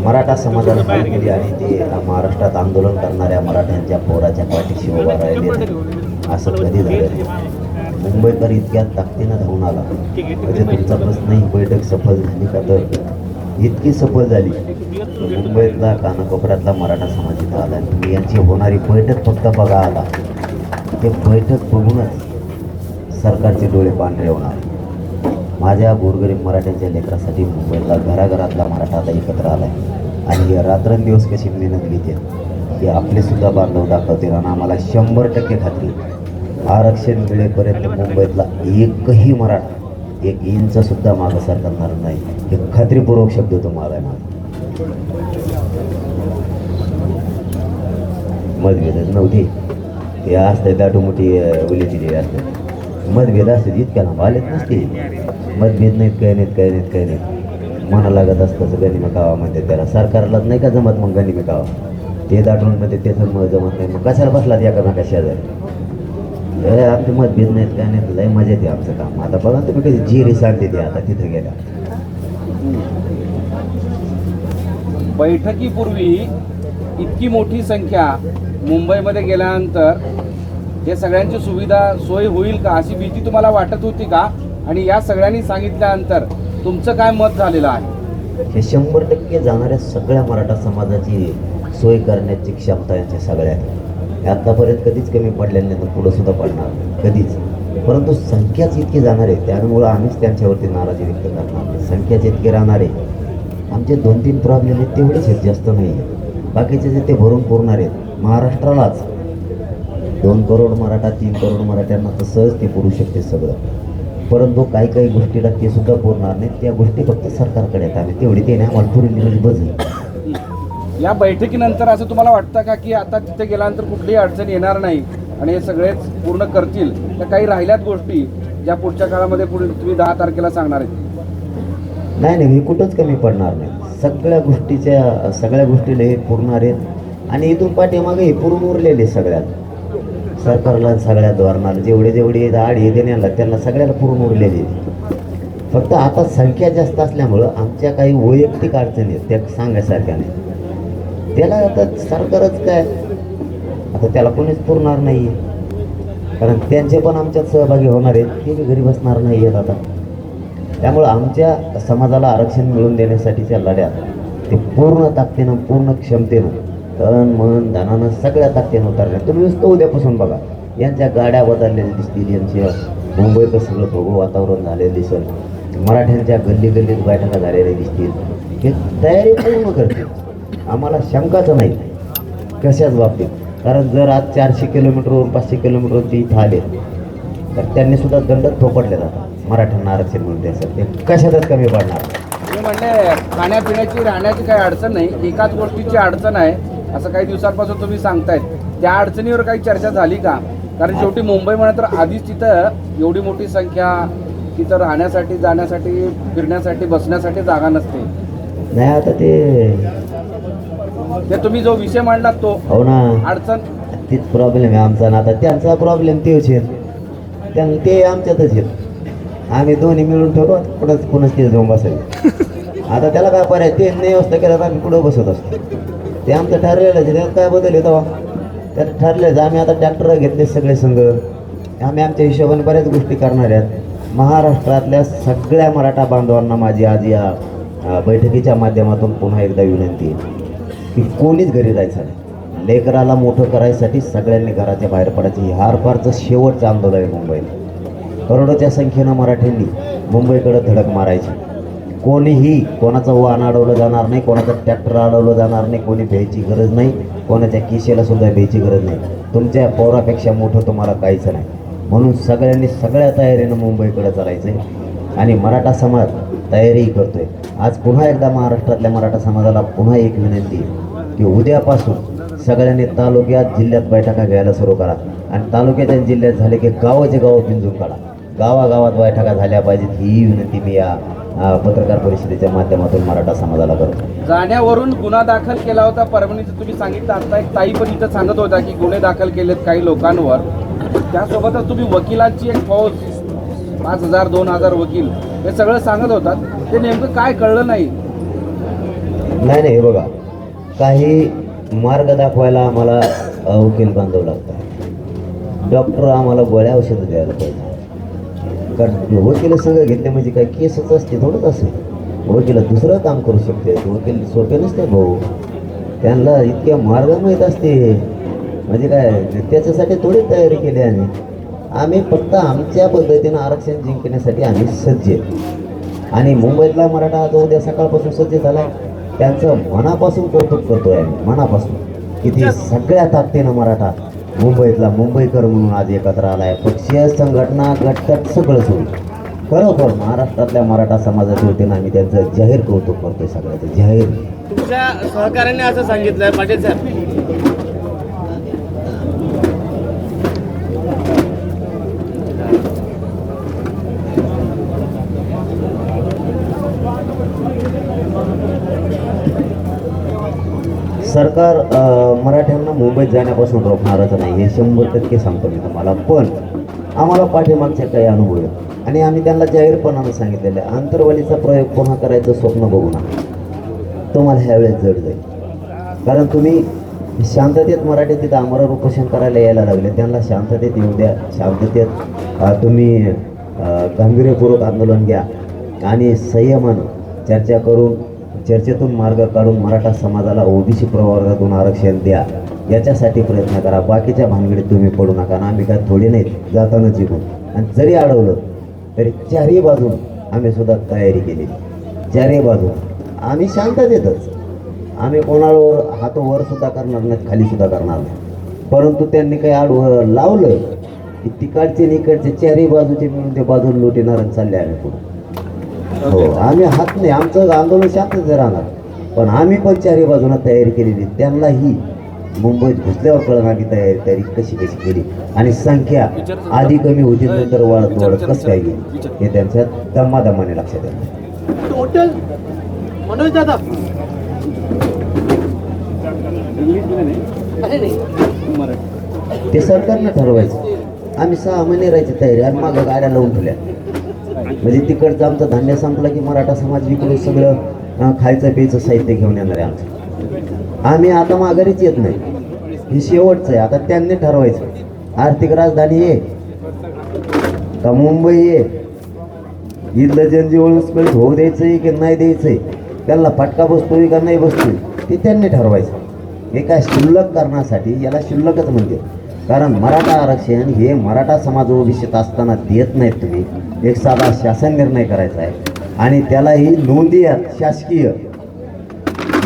मराठा समाजाला फोन आणि ते महाराष्ट्रात आंदोलन करणाऱ्या मराठ्यांच्या पोराच्या पाठीशी उभा राहिले असं कधी झालं मुंबई मुंबईकर इतक्या ताकदीनं धावून आला. म्हणजे तुमचा प्रश्न ही बैठक सफल झाली का तर? इतकी सफल झाली. मुंबईतला कानाकोपऱ्यातला मराठा समाज इथं आला तुम्ही यांची होणारी बैठक फक्त बघा आला. ते बैठक बघूनच सरकारचे डोळे पांढरे होणार. माझ्या गोरगरीब मराठ्यांच्या लेकरासाठी मुंबईतला घराघरातला आता एकत्र आला आहे आणि हे रात्रंदिवस कशी मेहनत घेते की आपले सुद्धा बांधव दाखवतील आणि आम्हाला शंभर टक्के खात्री आरक्षण मिळेपर्यंत मुंबईतला एकही मराठा एक इंच सुद्धा मागं सरकारणार नाही. हे खात्रीपूर्वक शब्द तुम्हाला आहे माझा मतभेदच नव्हते. ते असते दाटूमुठी उलीची असते मतभेद असते इतक्या लांब आलेत नसते मतभेद नाहीत काय नाहीत काय नाहीत काय नाहीत. म्हणा लागत असतं गनिमा गावा म्हणते त्याला सरकारलाच नाही का जमत मग गनिमा गावा? ते दाटून म्हणते ते मग जमत नाही. मग कशाला बसलात एकामेका शेजारी? अरे आमचे मतभेद नाहीत काय नाही लय मजा येते आमचं काम. आता बघा तुम्ही कधी जिरी सांगते ते आता तिथं गेल्या. बैठकीपूर्वी इतकी मोठी संख्या मुंबईमध्ये गेल्यानंतर हे सगळ्यांची सुविधा सोय होईल का? अशी भीती तुम्हाला वाटत होती का? आणि या सगळ्यांनी सांगितल्यानंतर तुमचं काय मत झालेलं आहे? हे शंभर टक्के जाणाऱ्या सगळ्या मराठा समाजाची सोय करण्याची क्षमता यांची सगळ्यात आतापर्यंत कधीच कमी पडलेलं नाही तर पुढं सुद्धा पडणार कधीच. परंतु संख्याच इतकी जाणार आहे. त्यामुळं आम्हीच त्यांच्यावरती नाराजी व्यक्त करणार नाही. संख्याच इतकी राहणार आहे. आमचे दोन तीन प्रॉब्लेम आहेत तेवढेच आहेत जास्त नाही आहेत. बाकीचे जे ते भरून पुरणार आहेत. महाराष्ट्रालाच दोन करोड मराठा तीन करोड मराठ्यांना तर सहज ते पुरू शकते सगळं. परंतु काही काही गोष्टीला ते सुद्धा पुरणार नाहीत. त्या गोष्टी फक्त सरकारकडे आणि तेवढी ते नाही. आम्हाला पुरी बजेल या बैठकीनंतर असं तुम्हाला वाटतं का की आता तिथे गेल्यानंतर कुठलीही अडचण येणार नाही आणि हे सगळेच पूर्ण करतील? तर काही राहिल्यात गोष्टी ज्या पुढच्या काळामध्ये पुढे तुम्ही दहा तारखेला सांगणार आहेत. नाही नाही. हे कुठंच कमी पडणार नाही. सगळ्या गोष्टीच्या सगळ्या गोष्टीला हे पुरणार आहेत. आणि इथून पाठीमागे हे पुरून उरलेले सगळ्यात. सरकारला सगळ्या धोरणाला जेवढे जेवढे आडी देण्याला त्यांना सगळ्याला पुरून उरलेली फक्त आता संख्या जास्त असल्यामुळं आमच्या काही वैयक्तिक अडचणी आहेत त्या सांगायसारख्या नाही. त्याला आता सरकारच काय? आता त्याला कोणीच पुरणार नाही कारण त्यांचे पण आमच्यात सहभागी होणार आहेत ते बी घरी बसणार नाही आहेत आता. त्यामुळं आमच्या समाजाला आरक्षण मिळवून देण्यासाठीच्या लढ्यात ते पूर्ण ताकदीनं पूर्ण क्षमतेनं तन मन धनानं सगळ्या ताकदीनं उतरल्या तुम्ही नुसतं उद्यापासून बघा. यांच्या गाड्या बदललेल्या दिसतील यांच्या मुंबईचं सगळं भोगू वातावरण झालेलं दिसेल. मराठ्यांच्या गल्ली गल्लीत बैठका झालेल्या दिसतील. हे तयारी पूर्ण करतील. आम्हाला शंकाच नाही. कशाच बाबतीत? कारण जर आज चारशे किलोमीटरवरून पाचशे किलोमीटरवरती इथं आले तर त्यांनी सुद्धा दंड थोपटले जातात. मराठ्यांना आरक्षण मिळून द्यायचं. ते कशातच कमी पडणार तुम्ही म्हणले खाण्यापिण्याची राहण्याची काही अडचण नाही. एकाच गोष्टीची अडचण आहे. असं काही दिवसांपासून तुम्ही सांगतायत. त्या अडचणीवर काही चर्चा झाली का? कारण शेवटी मुंबई म्हणा तर आधीच तिथं एवढी मोठी संख्या तिथं राहण्यासाठी जाण्यासाठी फिरण्यासाठी बसण्यासाठी जागा नसते. नाही आता ते ते तुम्ही जो विषय मांडलात तो हो ना. अडचण. तीच प्रॉब्लेम आहे आमचा ना. आता त्यांचा प्रॉब्लेम तेच आहेत. त्यां ते आमच्यातच आहेत. आम्ही दोन्ही मिळून ठरवू आता कुठंच कुणाच तिथे जाऊन बसायचं. आता त्याला काय पर्याय? ते नाही व्यवस्था केलं तर आम्ही कुठं बसत असतो. ते आमचं ठरलेलं आहे. त्यात काय बदल येतो? त्यात ठरलेच आम्ही आता ट्रॅक्टर घेतले सगळे संघ. आम्ही आमच्या हिशोबाने बऱ्याच गोष्टी करणार आहेत. महाराष्ट्रातल्या सगळ्या मराठा बांधवांना माझी आज या बैठकीच्या माध्यमातून पुन्हा एकदा विनंती आहे की कोणीच घरी जायचं नाही. लेकराला मोठं करायसाठी सगळ्यांनी घराच्या बाहेर पडायचं. हे हारपारचं शेवटचं आंदोलन आहे मुंबईला. करोडोच्या संख्येनं मराठ्यांनी मुंबईकडं धडक मारायची. कोणीही कोणाचं वाहन अडवलं जाणार नाही कोणाचं ट्रॅक्टर अडवलं जाणार नाही कोणी भ्यायची गरज नाही कोणाच्या किशेला सुद्धा भ्यायची गरज नाही. तुमच्या पोरापेक्षा मोठं तुम्हाला काहीच नाही. म्हणून सगळ्यांनी सगळ्या तयारीनं मुंबईकडे चालायचं आहे आणि मराठा समाज तयारीही करतोय. आज पुन्हा एकदा महाराष्ट्रातल्या मराठा समाजाला पुन्हा एक विनंती आहे की उद्यापासून सगळ्यांनी तालुक्यात जिल्ह्यात बैठका घ्यायला सुरू करा. आणि तालुक्याच्या आणि जिल्ह्यात झाले की गावाचे गाव पिंजून काढा. गावागावात बैठका झाल्या पाहिजेत ही विनंती मी या पत्रकार परिषदेच्या माध्यमातून मराठा समाजाला करतो. जाण्यावरून गुन्हा दाखल केला होता. परभणीचं तुम्ही सांगितलं आता एक ताई पण इथं सांगत होता की गुन्हे दाखल केलेत काही लोकांवर. त्यासोबतच तुम्ही वकिलांची एक फौज पाच हजार दोन हजार वकील हे सगळं सांगत होतात. ते नेमकं काय कळलं नाही. नाही नाही हे बघा. काही मार्ग दाखवायला आम्हाला वकील बांधव लागतात. डॉक्टर आम्हाला गोळ्या औषधं द्यायला पाहिजे कारण वकील सगळं घेतले म्हणजे काय? केसच असते थोडंच असेल वकील दुसरं काम करू शकते. वकील सोपे नसते भाऊ. त्यांना इतक्या मार्ग माहीत असते. म्हणजे काय? त्याच्यासाठी थोडी तयारी केली आम्ही. आम्ही फक्त आमच्या पद्धतीनं आरक्षण जिंकण्यासाठी आम्ही सज्ज. आणि मुंबईतला मराठा आज उद्या सकाळपासून सज्ज झाला. त्यांचं मनापासून कौतुक करतोय आम्ही. मनापासून. किती सगळ्या ताकदीनं मराठा मुंबईतला मुंबईकर म्हणून आज एकत्र आलाय. पक्षीय संघटना घटक सगळं सोडून. खरोखर महाराष्ट्रातल्या मराठा समाजाच्या वतीनं आम्ही त्यांचं जाहीर कौतुक करतोय सगळ्याचं. जाहीर. तुमच्या सहकार्याने असं सांगितलं पाटील साहेब. सरकार मराठ्यांना मुंबईत जाण्यापासून रोखणारच नाही हे शंभर टक्के सांगतो मी तुम्हाला. पण आम्हाला पाठीमागचे काही अनुभव आहेत. आणि आम्ही त्यांना जाहीरपणानं सांगितलेलं आहे आंतरवालीचा प्रयोग पुन्हा करायचं स्वप्न बघू नका. तुम्हाला ह्यावेळेस जड जाईल. कारण तुम्ही शांततेत मराठी तिथं आमरण उपोषण करायला यायला लागले त्यांना शांततेत येऊ द्या. शांततेत तुम्ही गांभीर्यपूर्वक आंदोलन घ्या. आणि संयमानं चर्चा करून चर्चेतून मार्ग काढून मराठा समाजाला ओबीसी प्रवर्गातून आरक्षण द्या. याच्यासाठी प्रयत्न करा. बाकीच्या भानगडीत तुम्ही पडू नका. ना आम्ही काय थोडी नाहीत. जाताना जिंकून. आणि जरी अडवलं तरी चारही बाजून आम्ही सुद्धा तयारी केली चारही बाजून. आम्ही शांततेतच. आम्ही कोणावर हात वर सुद्धा करणार नाहीत खाली सुद्धा करणार नाही. परंतु त्यांनी काही आड लावलं की तिकडचे निकडचे चारही बाजूचे मिळून ते बाजून लुटीणार चालले आम्ही पुढे. हो आम्ही हात नाही आमचं आंदोलन शांतच राहणार. पण आम्ही पण चारही बाजूला तयारी केलेली त्यांनाही मुंबईत घुसल्यावर कळणार की तयारी तयारी कशी कशी केली. आणि संख्या आधी कमी होती नंतर वाढत वाढत कसं काय गेली? हे त्यांच्या दमादमाने लक्षात येईल टोटल मनोज दादा. ते सरकारनं ठरवायचं. आम्ही सहा महिने राहायची तयारी आम्ही मागं गाड्या लावून ठेवल्या. म्हणजे तिकडचं आमचं धान्य संपलं की मराठा समाज विकून सगळं खायचं प्यायचं साहित्य घेऊन येणार आहे आमचं. आम्ही आता माघारीच येत नाही. हे शेवटचं आहे. आता त्यांनी ठरवायचं. आर्थिक राजधानी ये. का मुंबई ये? इथलं जनजीवन विस्कळीत होऊ आहे की नाही द्यायचं आहे? त्यांना फटका बसतोय का नाही बसतोय? ते त्यांनी ठरवायचं. एका शिल्लक शुल्लक करण्यासाठी याला शुल्लकच म्हणते कारण मराठा आरक्षण हे मराठा समाज ओबीसीत असताना देत नाहीत तुम्ही. एक साधा शासन निर्णय करायचा आहे. आणि त्यालाही नोंदी आहेत शासकीय.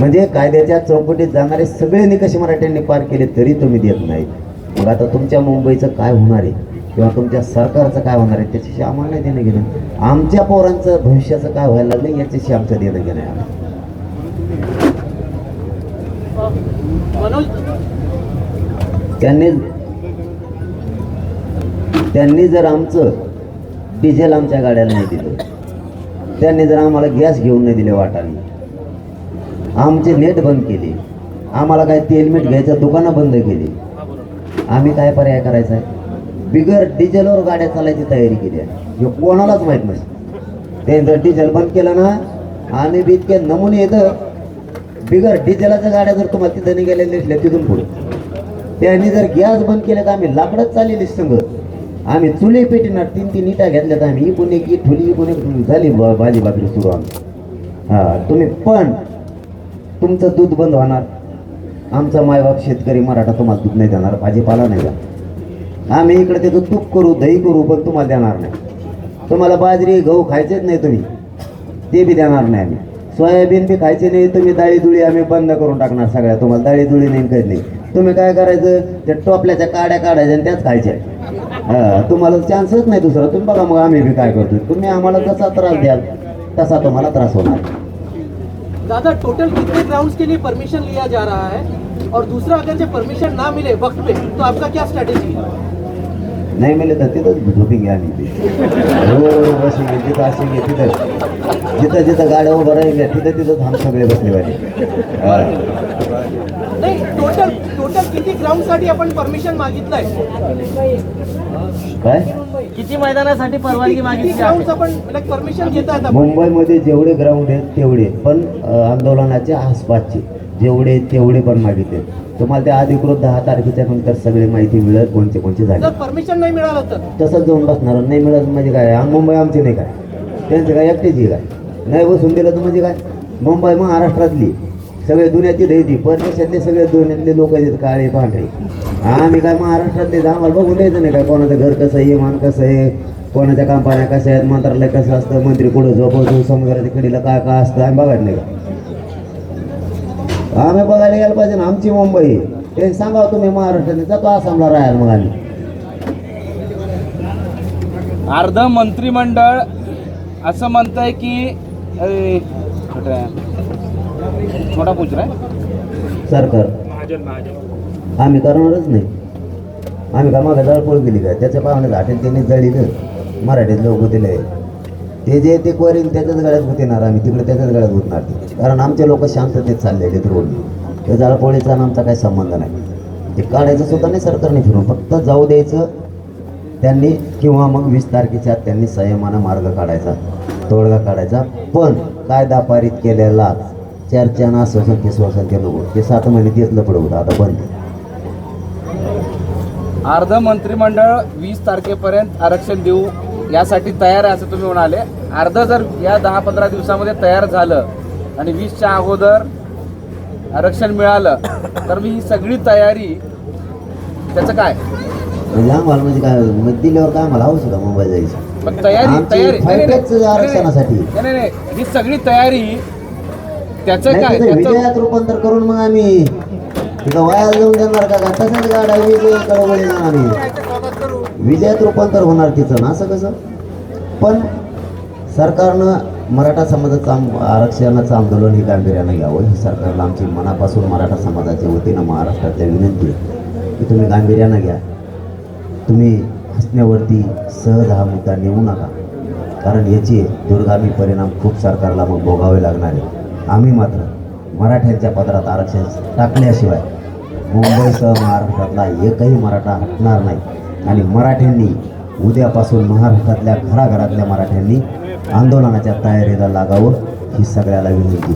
म्हणजे कायद्याच्या चौकटीत जाणारे सगळे निकष मराठ्यांनी पार केले तरी तुम्ही देत नाहीत. मग आता तुमच्या मुंबईचं काय होणार आहे? किंवा तुमच्या सरकारचं काय होणार आहे? त्याच्याशी आम्हाला देणं घेणं. आमच्या पोरांचं भविष्याचं काय व्हायला लागलं याच्याशी आमचं देणं घेणं आहे. आम्हाला. मनोज? त्यांनी त्यांनी जर आमचं डिझेल आमच्या गाड्याला नाही दिलं त्यांनी जर आम्हाला गॅस घेऊन नाही दिले वाटाने आमचे नेट बंद केले आम्हाला काय तेलमीठ घ्यायचं दुकानं बंद केली आम्ही काय पर्याय करायचा? आहे बिगर डिझेलवर गाड्या चालायची तयारी केली आहे. हे कोणालाच माहीत नाही. त्यांनी जर डिझेल बंद केलं ना आम्ही बी इतके नमुने येतं बिगर डिझेलाच्या गाड्या जर तुम्हाला तिथं गेल्या दिसल्या तिथून पुढे. त्यांनी जर गॅस बंद केले तर आम्ही लाकडच चाललेली संघ आम्ही चुली पेटीणार तीन तीन इटा घेतल्यात आम्ही. इकून एक ठुली इकून एक झाली भाजी भाकरी सुरू आम्ही हा तुम्ही पण तुमचं दूध बंद होणार. आमचा मायबाप शेतकरी मराठा तुम्हाला दूध नाही देणार भाजीपाला नाही आम्ही इकडे त्याचं तूप करू दही करू पण तुम्हाला देणार नाही. तुम्हाला बाजरी गहू खायचेच नाही तुम्ही. ते बी देणार नाही आम्ही. सोयाबीन बी खायचे नाही तुम्ही डाळी दुळी आम्ही बंद करून टाकणार सगळ्या. तुम्हाला डाळी दुळी नाही नाही. तुम्ही काय करायचं? त्या टोपल्याच्या काड्या काढायच्या आणि त्याच खायच्या. तुम्हाला चान्सच नाही दुसरा. तुम्ही बघा मग आम्ही बी काय करतोय. तुम्ही आम्हाला जसा त्रास द्याल तसा तुम्हाला त्रास होणार. दादा टोटल कितने ग्राउंड्स के लिए परमिशन लिया जा रहा है? और दूसरा अगर जो परमिशन ना मिले वक्त पे तो आपका क्या स्ट्रैटेजी है नाही मिळले तर तिथंच झोपी घ्या आम्ही हो बसेंगे तिथं असेंगे तिथं. जिथं जिथं गाड्या उभं राहिल्या तिथं तिथं थांब सगळे बसले पाहिजे साठी आपण परमिशन मागितलंय. काय? किती मैदानासाठी परवानगी मागितली आहे? ग्राउंड आपण परमिशन घेत आहेत आपण? मुंबईमध्ये जेवढे ग्राउंड आहेत तेवढे. पण अ, आंदोलनाच्या आसपासचे. जेवढे आहेत तेवढे पण मागितले. तुम्हाला ते अधिकृत दहा तारखेच्या नंतर सगळी माहिती मिळेल कोणते कोणते झाले. जर परमिशन नाही मिळालं तर? तसंच जाऊन बसणार. नाही मिळत म्हणजे काय? आम- मुंबई आमची नाही काय? त्यांचं काय एकटीची काय? नाही बसून दिलं तर म्हणजे काय? मुंबई महाराष्ट्रातली. सगळे दुनियाची दैती परदेशातले सगळे दुनियातले लोक आहेत काळे पांढरे. आम्ही काय महाराष्ट्रातले तर आम्हाला बघून द्यायचं नाही काय कोणाचं घर कसं आहे मान कसं आहे कोणाच्या कंपन्या कशा आहेत मंत्रालय कसं असतं मंत्री कुठं झोपवतो समुद्राच्या कडीला काय काय असतं आम्ही बघायला नाही का? आम्ही बघायला गेलं पाहिजे ना आमची मुंबई. ते सांगा तुम्ही महाराष्ट्राने जातो आसामला राहायला मग आम्ही. अर्ध मंत्रिमंडळ असं म्हणतंय की मोठा पूछ रे सरकार। आम्ही करणारच नाही. आम्ही का मागं जळपोळ केली काय त्याच्या पाहुणे घाटेल त्यांनी जळीलं मराठीत लोक दिले ते जे ते करीन त्याच्याच गळ्यात गुतेणार आम्ही तिकडे त्याच्याच गळ्यात गुतणार ते कारण आमचे लोक शांततेत चाललेले आहेत रोडनी. ते जळपोळीचा आणि आमचा काही संबंध नाही. ते काढायचं सुद्धा नाही सरकारने फिरून. फक्त जाऊ द्यायचं. त्यांनी किंवा मग वीस तारखेच्या आत त्यांनी संयमानं मार्ग काढायचा तोडगा काढायचा. पण कायदा पारित केलेला चर्चा ना आश्वासन ते श्वसन ते नको. ते सात महिने तेच लपड होतं आता बंद. अर्ध मंत्रिमंडळ वीस तारखेपर्यंत आरक्षण देऊ यासाठी तयार आहे असं तुम्ही म्हणाले. अर्ध जर या दहा पंधरा दिवसामध्ये तयार झालं आणि वीसच्या अगोदर आरक्षण मिळालं तर मी ही सगळी तयारी त्याचं काय? म्हणजे आम्हाला म्हणजे काय मग दिल्यावर काय आम्हाला हवं का मुंबई जायचं. पण तयारी तयारी. आरक्षणासाठी. नाही नाही. ही सगळी तयारी त्याचं काय? त्याचं विजयात रूपांतर करून मग आम्ही तिथं वाया जाऊन देणार का? का तसंच विजय आम्ही? विजयात रूपांतर होणार तिचं ना असं कसं? पण सरकारनं मराठा समाजाचं आम- आरक्षणाचं आंदोलन हे गांभीर्यानं घ्यावं. ही सरकारला आमची मनापासून मराठा समाजाच्या वतीनं महाराष्ट्रातल्या विनंती आहे की तुम्ही गांभीर्यानं घ्या. तुम्ही हसण्यावरती सहज हा मुद्दा नेऊ नका. कारण याचे दुर्गामी परिणाम खूप सरकारला मग भोगावे लागणार आहे आम्ही मात्र मराठ्यांच्या पदरात आरक्षण टाकल्याशिवाय मुंबईसह महाराष्ट्रातला एकही मराठा हटणार नाही. आणि मराठ्यांनी उद्यापासून महाराष्ट्रातल्या घराघरातल्या मराठ्यांनी आंदोलनाच्या तयारीला लागावं ही सगळ्याला विनंती.